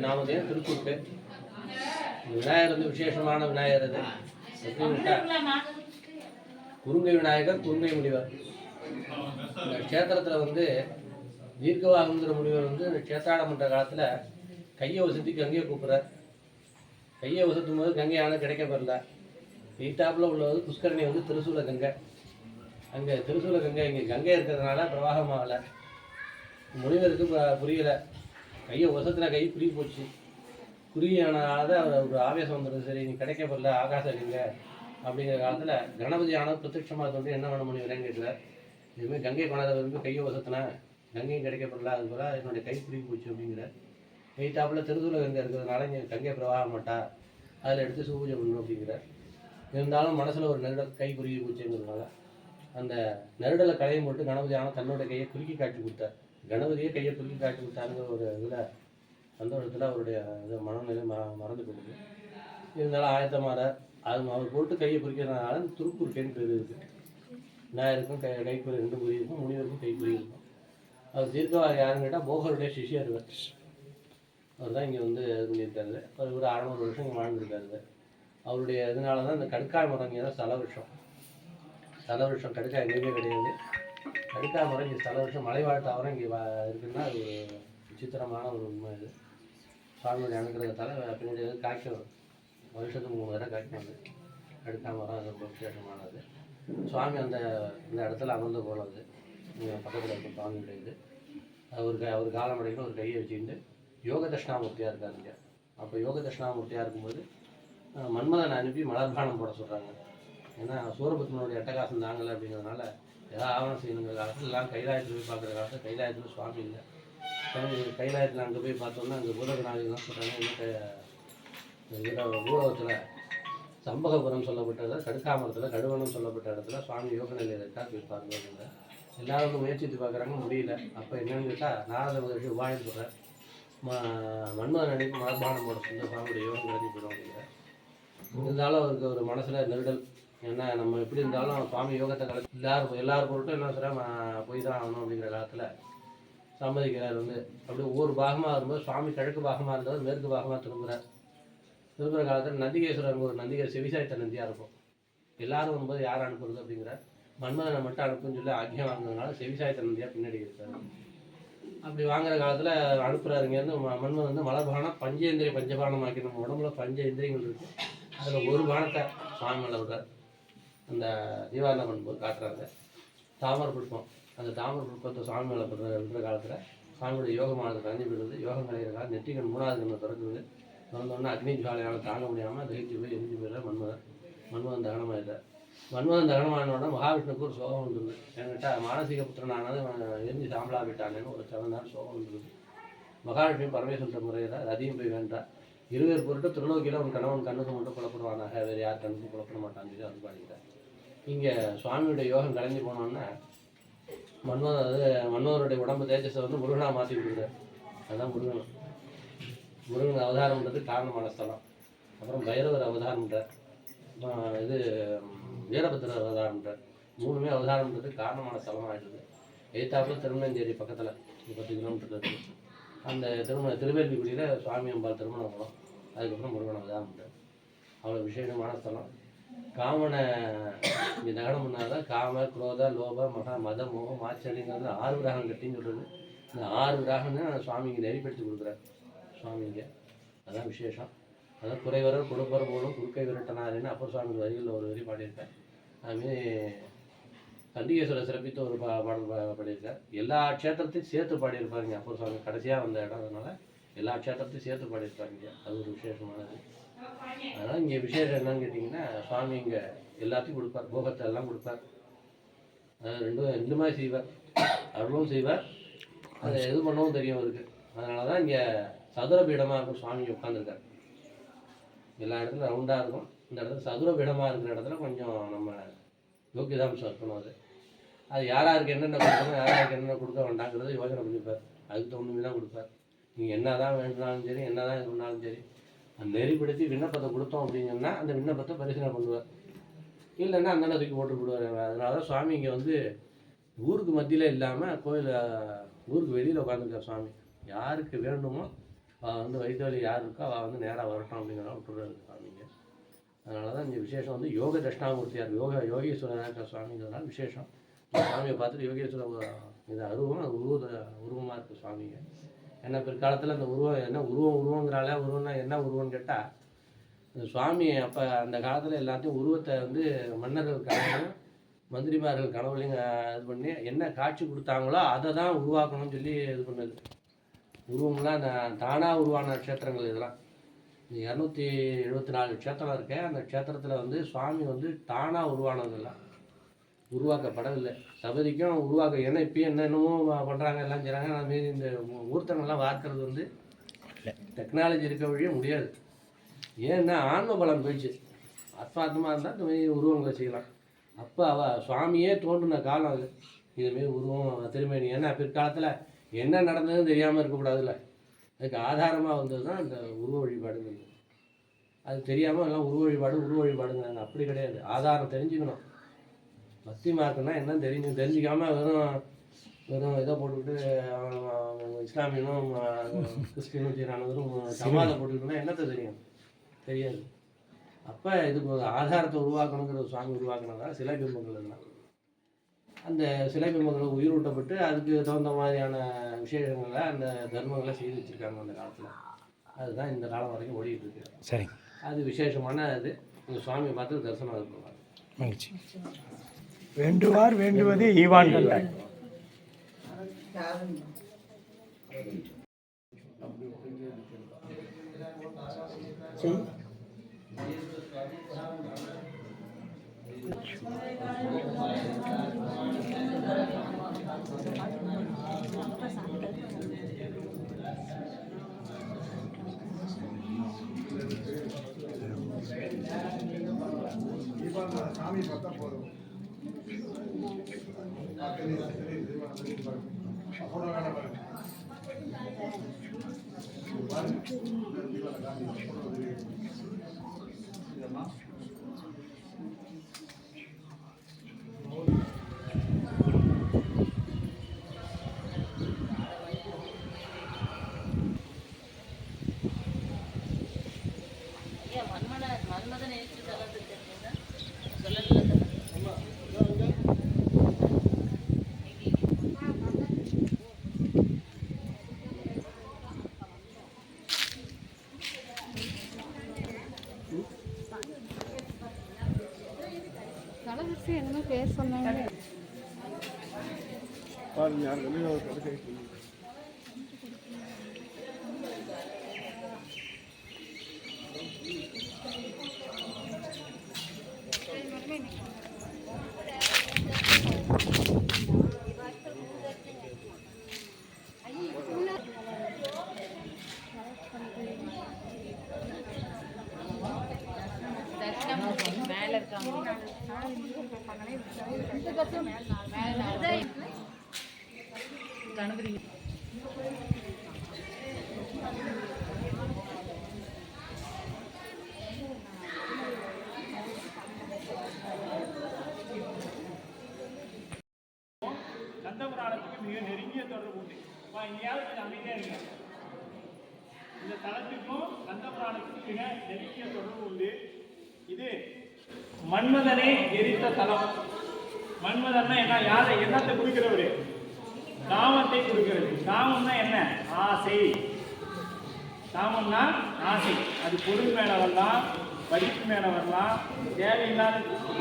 நாமதே திருக்குட்டு விநாயகர் வந்து விசேஷமான விநாயகர் அது. குறுங்கை விநாயகர் குறுங்கை முனிவர். இந்த க்ஷேத்திரத்தில் வந்து தீர்க்கவாகுங்கிற முனிவர் வந்து இந்த க்ஷேத்தாடம் பண்ணுற காலத்தில் கையை வசதி கங்கையை கூப்பிட்றார். கையை வசத்தும் போது கங்கை ஆனால் கிடைக்க பெறல எய்தாப்பில் உள்ளது புஷ்கரணி வந்து திருசூல கங்கை. அங்கே திருசூல கங்கை இங்கே கங்கை இருக்கிறதுனால பிரவாகம் ஆகலை முனிவருக்கு ப- கையை வசத்துல கை குறுகி போச்சு. குறியானதால அவர் ஒரு ஆவேசம் வந்துடுது சரி நீ கிடைக்க போடல ஆகாசம் இல்லைங்க அப்படிங்கிற காலத்தில் கணபதி ஆனால் பிரத்யட்சமாக வந்து என்ன பண்ண முடியும் கேட்குறார். இதுமாதிரி கங்கை கொண்டாத விரும்பி கையை வசத்தினா கங்கையும் கிடைக்கப்படல அது போல் என்னுடைய கை குறுகி போச்சு அப்படிங்கிற எய்தாப்பில் திருசூல கங்கை இருக்கிறதுனால இங்கே கங்கை பிரவாகம் மாட்டா அதில் எடுத்து சூபூஜை பண்ணணும் அப்படிங்கிற இருந்தாலும் மனசில் ஒரு நெருடல் கை குறுகி போச்சுங்கிறதுனால அந்த நெருடலை களையும் போட்டு கணபதி ஆனால் தன்னோட கையை குறுக்கி காட்டி கொடுத்தார். கணபதியே கையை குறுக்கி காட்டி விட்டாருங்கிற ஒரு இதில் சந்தோஷத்தில் அவருடைய இது மனநிலை ம மறந்து போகுது இருந்தாலும் ஆயத்தமாற அது அவர் போட்டு கையை குறிக்கிறதுனால துருக்குறுக்கைன்னு பேர் இருக்குது நாயருக்கும் கை கைக்குறி ரெண்டு குறி இருக்கும் முனிவருக்கும் கைக்குறி இருக்கும். அவர் தீர்க்கவாக யாருன்னு கேட்டால் போகருடைய சிஷியர் அவர் தான் இங்கே வந்து இது பண்ணியிருக்காரு. அவர் ஒரு அறநூறு வருஷம் இங்கே வாழ்ந்துருக்காரு அவருடைய இதனால தான் இந்த கடுக்காய் மரம் இங்கே தான் ஸ்தல வருஷம் ஸ்தல வருஷம் கடுக்காய் எங்கேயுமே கிடையாது. கடுக்காய் மரம் இங்கே தலை வருஷம் மலைவாழ் தாவரம் இங்கே இருக்குன்னா அது ஒரு விசித்திரமான ஒரு உண்மை இது சுவாமியோட அனுகிரகத்தால் பின்னாடி வந்து காய்க்கும். வருஷத்துக்கு மூணு தடவை காய்க்கும் அது. கடுக்காய் மரம் அது ரொம்ப விசேஷமானது. சுவாமி அந்த இந்த இடத்துல அமர்ந்து போனது இங்கே பக்கத்தில் இருக்கும் சுவாமியுடைய இது. அவருக்கு அவர் காலம் அடைக்கணும் ஒரு கையை வச்சுக்கிட்டு யோக தட்சிணாமூர்த்தியாக இருக்கார் இங்கே. அப்போ யோக தட்சிணாமூர்த்தியாக இருக்கும்போது மன்மதனை அனுப்பி மலர்பானம் போட சொல்கிறாங்க ஏன்னா சூரபத்மனுடைய அட்டகாசம் தாங்கலை அப்படிங்கிறதுனால ஏதாவது ஆவணம் செய்யணுங்கிற காலத்தில் எல்லாம் கைலாயத்தில் போய் பார்க்குற காலத்தில் கைலாயத்தில் சுவாமி இல்லை. சுவாமி கைலாயத்தில் அங்கே போய் பார்த்தோம்னா அங்கே பூதகநாயகி தான் சொல்கிறாங்க இன்னும் இதில் சம்பகபுரம் சம்பகபுரம் இடத்துல கடுக்காமரத்தில் கடுவனம் சொல்லப்பட்ட இடத்துல சுவாமி யோக நிலையில் இருக்கா போய் பாருங்க அப்படிங்க எல்லாரும் வந்து முயற்சித்து பார்க்குறாங்க முடியல. அப்போ என்னன்னு கேட்டால் நாரத மகர்ஷி உபாயம் சொல்கிறேன் ம மன்மதன் அடிப்பு மலர்பானம் போட சொந்த சுவாமியுடைய யோகம் கிளம்பி போயிடும் அப்படிங்கிற இருந்தாலும் அவருக்கு ஒரு மனசில் நெருடல். ஏன்னா நம்ம எப்படி இருந்தாலும் சுவாமி யோகத்தை கலந்து எல்லாரும் எல்லார் பொருட்டும் என்ன சொல்கிறேன் போய் தான் ஆகணும் அப்படிங்கிற காலத்தில் சம்மதிக்கிறார் வந்து. அப்படியே ஒவ்வொரு பாகமாக இருக்கும்போது சுவாமி கிழக்கு பாகமாக இருந்தவர் மேற்கு பாகமாக திரும்புகிறார் திரும்புகிற காலத்தில் நந்திகேஸ்வரர் ஒரு நந்திகர் செவிசாய்த்த நந்தியாக இருக்கும். எல்லாரும் வரும்போது யார் அனுப்புறது அப்படிங்கிற மன்மதனை மட்டும் அனுப்புன்னு சொல்லி ஆக்கியம் வாங்கினதுனால செவிசாய்த்த நந்தியாக பின்னாடி இருக்காரு. அப்படி வாங்குற காலத்தில் அனுப்புறாரு. இங்கேருந்து ம- மன்மதன் வந்து மலர்பானம் பஞ்சேந்திரிய பஞ்சபானம் ஆக்கி நம்ம உடம்புல பஞ்ச இந்திரியங்கள் இருக்குது அதில் ஒரு பானத்தை சுவாமி மேலே அந்த தீபாவளி பண்ணும்போது காட்டுறாங்க. தாமரை புஷ்பம். அந்த தாமரை புஷ்பத்தை சாமி மேலே பண்ணுற காலத்தில் சாமியோட யோகமானது கலந்து விடுறது யோகம் கலைகிற காலம் நெற்றிகன் மூணாவது கண்ணை திறக்குது. திறந்தோடனே அக்னி ஜுவாலையால் தாங்க முடியாமல் தகிச்சு போய் எரிஞ்சு போயிடுற மன்மதன் மன்மதன் தகனமாயிட்டார் மன்மதன் தகனமானோட மகாவிஷ்ணுக்கு ஒரு சோகம் வந்துருது என்கிட்ட மானசீக புத்திரனானது அவன் எரிஞ்சு சாம்பலா விட்டானேன்னு ஒரு செவன் நேரம் சோகம் வந்துருது மகாவிஷ்ணு பரமேஸ்வரத்தை முறையில் அதையும் போய் வேண்டாம். இருவர் பொருட்டு திருநோக்கியில் உன் கணவன் கண்ணுக்கு மட்டும் புலப்படுவானாக. வேறு யார் கண்ணுக்கும் புலப்பட மாட்டான்னு சொல்லி அது பாடிக்கிறார் இங்கே சுவாமியுடைய யோகம் கலைஞ்சு போனோன்னே மன்மதன் அது மன்மதனுடைய உடம்பு தேஜஸை வந்து முருகனாக மாற்றி விடுறார் அதுதான் முருகன். முருகன் அவதாரம்ன்றது காரணமான ஸ்தலம். அப்புறம் பைரவர் அவதாரம்ன்றார். அப்புறம் இது ம், வீரபத்திரர் மூணுமே அவதாரம்ன்றது காரணமான ஸ்தலமாக ஆகிடுது எய்த்தாப்புல திருமணஞ்சேரி பக்கத்தில் பத்து கிலோமீட்டர் அந்த திருமண திருவேல்விக்குடியில் சுவாமி அம்பாள் திருமணம் வரும் அதுக்கப்புறம் முருகன் அவதாரம்ன்றார். அவ்வளோ விசேஷமான ஸ்தலம். காமனை இங்கே நகரம் பண்ணாதான் காம குரோத லோப மகா மத மோகம் ஆச்சரியங்கிறது ஆறு கிரகம் கட்டின்னு சொல்கிறது இந்த ஆறு கிரகம்னு சுவாமி இங்கே நெறிப்படுத்தி கொடுக்குறார். சுவாமிங்க அதான் விசேஷம். அதான் குறைவரர் கொடுப்பர் போலும் குறுக்கை விரட்டனாருன்னு அப்பர் சுவாமி வரிகளில் ஒரு வரி பாடியிருக்கேன் அதுமாரி கண்டிகேஸ்வரர் சிறப்பித்த ஒரு பா பாடல் பா- பாடியிருக்கார். எல்லா க்ஷேத்திரத்தையும் சேர்த்து பாடியிருப்பாருங்க அப்பர் சுவாமி. கடைசியாக வந்த இடம் அதனால் எல்லா க்ஷேத்திரத்தையும் சேர்த்து பாடியிருப்பாருங்க. அது ஒரு விசேஷமானது. அதனால் இங்கே விசேஷம் என்னன்னு கேட்டிங்கன்னா சுவாமி இங்கே எல்லாத்தையும் கொடுப்பார். போகத்தை எல்லாம் கொடுப்பார். ரெண்டும் ரெண்டு மாதிரி செய்வார். அருளும் செய்வார். அதை எது பண்ணவும் தெரியும் அவருக்கு. அதனால தான் இங்கே சதுர பீடமாக இருக்கும் சுவாமி உட்காந்துருக்கார் எல்லா இடத்துலையும் ரவுண்டாக இருக்கும். இந்த இடத்துல சதுர பீடமாக இருக்கிற இடத்துல கொஞ்சம் நம்ம யோக்கியதாம்சம் இருக்கணும் அது அது யார் யாருக்கு என்னென்ன கொடுக்கணும் யார் என்னென்ன கொடுக்க வேண்டாங்கிறது யோசனை பண்ணிப்பார். அதுக்கு தகுந்த தான் கொடுப்பார். நீங்கள் என்ன தான் வேணுனாலும் சரி என்ன தான் இது பண்ணாலும் சரி நெறிப்படுத்தி விண்ணப்பத்தை கொடுத்தோம் அப்படின்னு அந்த விண்ணப்பத்தை பரிசீலனை பண்ணுவார் இல்லைன்னா அந்த தூக்கி போட்டு விடுவார். அதனால தான் சுவாமி இங்கே வந்து ஊருக்கு மத்தியில் இல்லாமல் கோயில் ஊருக்கு வெளியில் உட்காந்துருக்கார் சுவாமி. யாருக்கு வேணுமோ அவள் வந்து வயிற்று யார் இருக்கோ அவள் வந்து நேராக வரட்டும் அப்படிங்கிறத விட்டுறாரு சுவாமிங்க அதனால தான் இந்த விசேஷம் வந்து யோக தட்சிணாமூர்த்தியார் யோக யோகீஸ்வரர் இருக்கிற சுவாமிங்கிறதுனால விசேஷம். சுவாமியை பார்த்துட்டு யோகேஸ்வரர் இது அருவம் அது உருவ உருவமாக இருக்குது சுவாமிங்க ஏன்னா பிற்காலத்தில் அந்த உருவம் என்ன உருவம் உருவங்கிறால உருவம்னா என்ன உருவம்னு கேட்டால் இந்த சுவாமி அப்போ அந்த காலத்தில் எல்லாத்தையும் உருவத்தை வந்து மன்னர்கள் கனவுலையும் மந்திரிமார்கள் கனவுலையும் இது பண்ணி என்ன காட்சி கொடுத்தாங்களோ அதை தான் உருவாக்கணும்னு சொல்லி இது பண்ணது. உருவம்லாம் நான் தானாக உருவான க்ஷேத்திரங்கள் இதெல்லாம். இந்த இரநூத்தி எழுபத்தி நாலு க்ஷேத்திரம் இருக்கு அந்த க்ஷேத்திரத்தில் வந்து சுவாமி வந்து தானாக உருவானதெல்லாம். உருவாக்கப்படவில்லை. சபதிக்கும் உருவாக்க ஏன்னா இப்பயும் என்ன என்னமோ பண்ணுறாங்க எல்லாம் செய்கிறாங்க நான் மீதி இந்த ஊர்த்தங்கள்லாம் வார்க்கிறது வந்து டெக்னாலஜி இருக்க வழியே முடியாது. ஏன்னா ஆன்ம பலம் போயிடுச்சு. ஆத்மார்த்தமாக இருந்தால் இந்த மாதிரி உருவங்களை செய்யலாம். அப்போ அவ சுவாமியே தோன்றின காலம் அது. இதுமாரி உருவம் திருமேனி. ஏன்னா பிற்காலத்தில் என்ன நடந்ததுன்னு தெரியாமல் இருக்கக்கூடாதுல்ல. அதுக்கு ஆதாரமாக வந்தது தான் அந்த உருவ வழிபாடுங்கிறது. அது தெரியாமல் எல்லாம் உருவ வழிபாடு உருவ வழிபாடுங்கிறாங்க. அப்படி கிடையாது. ஆதாரம் தெரிஞ்சுக்கணும். பக்தி மார்க்குன்னா என்னன்னு தெரிஞ்சு தெரிஞ்சிக்காம வெறும் வெறும் இதை போட்டுக்கிட்டு இஸ்லாமியனும் கிறிஸ்டினும் செய்கிறானும் சமாதம் போட்டுக்கிட்டுனா என்னத்தை தெரியும்? தெரியாது. அப்போ இதுக்கு ஒரு ஆதாரத்தை உருவாக்கணுங்கிற சுவாமி உருவாக்கினதா சிலை பிம்பங்கள் எல்லாம். அந்த சிலை பிம்பங்களை உயிரூட்டப்பட்டு அதுக்கு தகுந்த மாதிரியான விசேஷங்களை அந்த தர்மங்களை செய்து வச்சுருக்காங்க அந்த காலத்தில். அதுதான் இந்த காலம் வரைக்கும் ஓடிட்டு இருக்கு. சரிங்க. அது விசேஷமான இது. இந்த சுவாமியை பார்த்து தரிசனம் அது பண்ணுவாங்க மகிழ்ச்சி. வேண்டுவார் வேண்டுவது ஈவான் கண்டாய் ஏன் என்னமோ பேர் சொன்னாங்க தட்சிணாமூர்த்தி மேல இருக்காங்க மேல கணபதி கந்தபுராணத்துக்கு மிக நெருங்கிய தொடர்பு உண்டு. இப்போ எங்கேயாவது கொஞ்சம் அமைதியாக இருங்க. இந்த தலத்துக்கும் கந்தபுராணத்துக்கும் மிக நெருங்கிய தொடர்பு உண்டு. இது மன்மதனே எரித்த தலம். மன்மதன்னா என்ன? யாரை? என்னத்தை குறிக்கிறவரு? காமத்தை குறிக்கிறது. காமம்னா என்ன? ஆசை. காமம்னா ஆசை. அது பொருள் மேலே வரலாம் படிப்பு மேலே வரலாம் தேவையில்லாத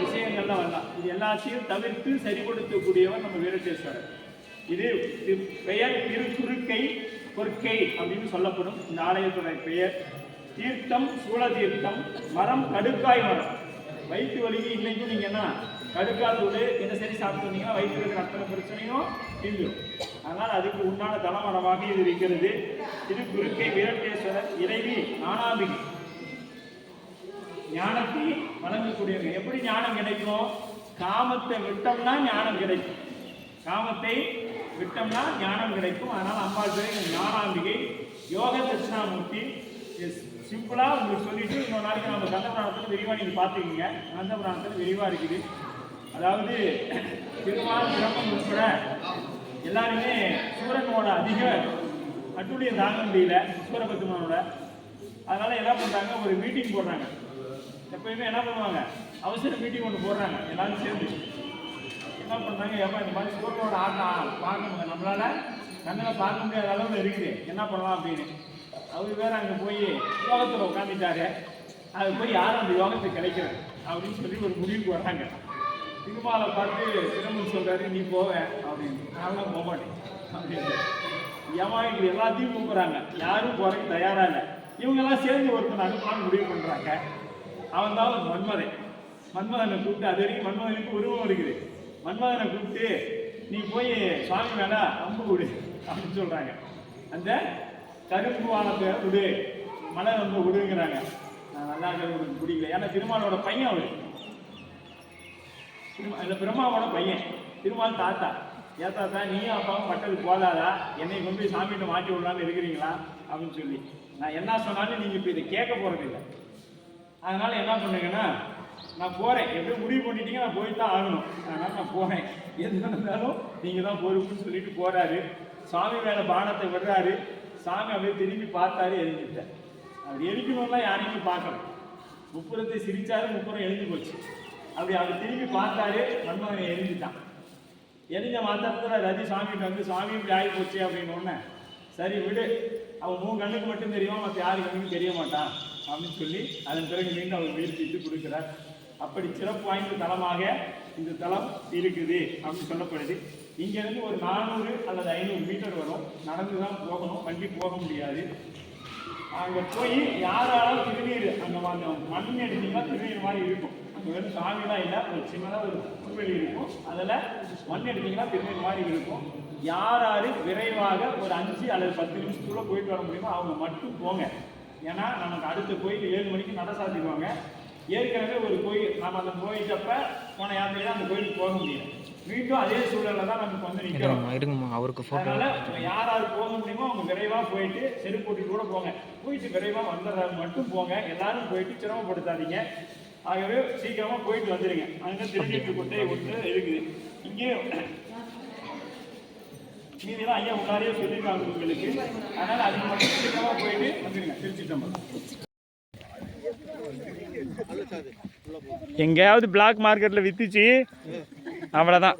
விஷயங்கள்ல வரலாம். இது எல்லாத்தையும் தவிர்த்து சரி கொடுக்கக்கூடியவர் நம்ம வீரட்டேஸ்வரர். இது பெயர் திருக்குறுக்கை பொற்கை அப்படின்னு சொல்லப்படும் இந்த ஆலயத்துடைய பெயர். தீர்த்தம் சூழ தீர்த்தம் மரம் கடுக்காய் மரம். வயிற்று வலிக்கு இன்னைக்கும் நீங்கள் என்ன? கடுக்கால் தூள் தினசரி சாப்பிட்டு வந்தீங்கன்னா வயிற்று இருக்கிற அத்தனை பிரச்சனையும் தீந்துடும் அதனால் அதுக்கு உண்டான தலமரமாக இது இருக்கிறது. இது குருக்கை வீரட்டேஸ்வரர் இறைவி ஞானாம்பிகை. ஞானத்தை வழங்கக்கூடியவங்க. எப்படி ஞானம் கிடைக்கும்? காமத்தை விட்டோம்னா ஞானம் கிடைக்கும். காமத்தை விட்டோம்னா ஞானம் கிடைக்கும். அதனால் அம்பாள் பேர் ஞானாம்பிகை. யோக தட்சிணாமூர்த்தி சிம்பிளாக உங்களுக்கு சொல்லிட்டு இன்னொரு நாளைக்கு நம்ம கந்தபுராணத்தில் விரிவாக நீங்கள் பார்த்துக்கிங்க. கந்தபுராணத்தில் விரிவாக இருக்குது. அதாவது திருமால் பிரம்மன் உட்பட எல்லாருமே சூரனோட அதிக அட்டுடைய தாங்க முடியல சூரபத்மனோட அதனால என்ன பண்ணுறாங்க ஒரு மீட்டிங் போடுறாங்க. எப்பயுமே என்ன பண்ணுவாங்க அவசர மீட்டிங் ஒன்று போடுறாங்க எல்லாரும் சேர்ந்து. என்ன பண்ணுறாங்க எப்போ இந்த மாதிரி சூரனோட ஆட்டம் பார்க்கணுங்க. நம்மளால கண்ணில் பார்க்க முடியாத அளவில் இருக்குது. என்ன பண்ணலாம் அப்படின்னு. அவர் வேற அங்கே போய் யோகத்தில் உட்காந்துட்டாரு அது போய் யாரும் அந்த யோகத்தை கிடைக்கிறது அப்படின்னு சொல்லி ஒரு முடிவுக்கு வர்றாங்க. திருமாலை பார்த்து திருமணம் சொல்கிறாரு நீ போவேன் அப்படின்னு. நான்லாம் போக மாட்டேன். அப்படின்னு. இங்கே எல்லாத்தையும் கூப்பிட்றாங்க. யாரும் போறதுக்கு தயாராக இல்லை. இவங்கெல்லாம் சேர்ந்து ஒருத்தன் அனுப்பலாம்னு முடிவு பண்ணுறாங்க அவன் தான் ஒரு மன்மதன். மன்மதனை கூப்பிட்டு அது வரைக்கும் மன்மதனுக்கு உருவம் இருக்குது. மன்மதனை கூப்பிட்டு நீ போய் சுவாமி மேல அம்பு விடு அப்படின்னு சொல்கிறாங்க அந்த கரும்பு வானத்தை விடு. மலை வந்து விடுங்கிறாங்க. நல்லா இருக்கிறது பிடிக்கல. ஏன்னா திருமாலோட பையன் அவரு. திருமா- இந்த பிரம்மாவோட பையன் திருமால் தாத்தா. ஏன் தாத்தா நீயும் அப்பாவும் பட்டது போதாதா? என்னை கொண்டு போய் சாமிகிட்ட மாட்டி விடலான்னு இருக்கிறீங்களா? அப்படின்னு சொல்லி. நான் என்ன சொன்னாலும் நீங்கள் இப்போ இதை கேட்க போகிறதில்லை அதனால் என்ன பண்ணுங்கன்னா நான் போகிறேன் எப்படியும் முடிவு பண்ணிட்டீங்க நான் போய் தான் ஆகணும். அதனால் நான் போகிறேன் எது நடந்தாலும் நீங்கள் தான் பொறுப்புன்னு சொல்லிட்டு போகிறாரு சாமி மேலே பானத்தை விடுறாரு. சாமி அப்படியே திரும்பி பார்த்தாரு எரிஞ்சிட்டார் அவர் எரிக்கணும்லாம் யாரையுமே பார்க்கணும் முப்புறத்தை சிரித்தாரு முப்புறம் எரிஞ்சு போச்சு. அப்படி அவர் திரும்பி பார்த்தாரு மன்மோகன் எரிஞ்சுட்டான். எரிஞ்ச மாத்திரத்தில் ரதி சாமிகிட்ட வந்து சாமி இப்படி ஆகி போச்சு அப்படின்னு உடனே சரி விடு. அவன் மூணு கண்ணுக்கு மட்டும் தெரியும்? மற்ற யாரு கண்ணுக்கு தெரிய மாட்டான். அப்படின்னு சொல்லி அதன் பிறகு மீண்டும் அவர் வீழ்த்திட்டு கொடுக்கிறார். அப்படி சிறப்பு வாய்ந்த தலமாக இந்த தலம் இருக்குது அப்படின்னு சொல்லப்படுது. இங்கேருந்து ஒரு நானூறு அல்லது ஐநூறு மீட்டர் வரும். நடந்து தான் போகணும். வண்டி போக முடியாது. அங்கே போய் யாராலும் திருநீர் அந்த மண் எடுத்தீங்கன்னா திருநீர் மாதிரி இருக்கும். வெறும் சாமிலாம் இல்லை ஒரு சின்னதாக ஒரு புல்வெளி இருக்கும். அதில் மண் எடுத்தீங்கன்னா திருநீர் மாதிரி இருக்கும். யார் யாரு விரைவாக ஒரு அஞ்சு அல்லது பத்து நிமிஷத்துக்குள்ள போயிட்டு வர முடியுமோ அவங்க மட்டும் போங்க. ஏன்னா நமக்கு அடுத்த கோயில் ஏழு மணிக்கு நட சாத்திடுவாங்க. ஏற்கனவே ஒரு கோயில் நம்ம அந்த போயிட்டப்ப போன யாத்திரையில அந்த கோயிலுக்கு போக முடியும் மீண்டும் அதே சூழல்ல தான் நமக்கு வந்து நிற்கிறோம் இருங்கம்மா அவருக்கு ஃபோட்டோ அதனால யார் யார் போக முடியுமோ அவங்க விரைவா போயிட்டு செருப்பு போட்டுட்டு கூட போங்க. போயிட்டு விரைவா வந்துடுறாங்க மட்டும் போங்க. எல்லாரும் போயிட்டு சிரமப்படுத்தாதீங்க. ஆகவே சீக்கிரமா போயிட்டு வந்துருங்க. அங்க திருநீட்டு கொட்டை ஒன்று இருக்குது இங்கே மீதிலாம் ஐயா முன்னாடியே சொல்லியிருக்காங்க உங்களுக்கு. அதனால அதுக்கு மட்டும் சீக்கிரமா போயிட்டு வந்துருங்க. திருச்சி தம்பரம் எங்கேயாவது பிளாக் மார்க்கெட்டில் வித்துச்சு அவ்வளோதான்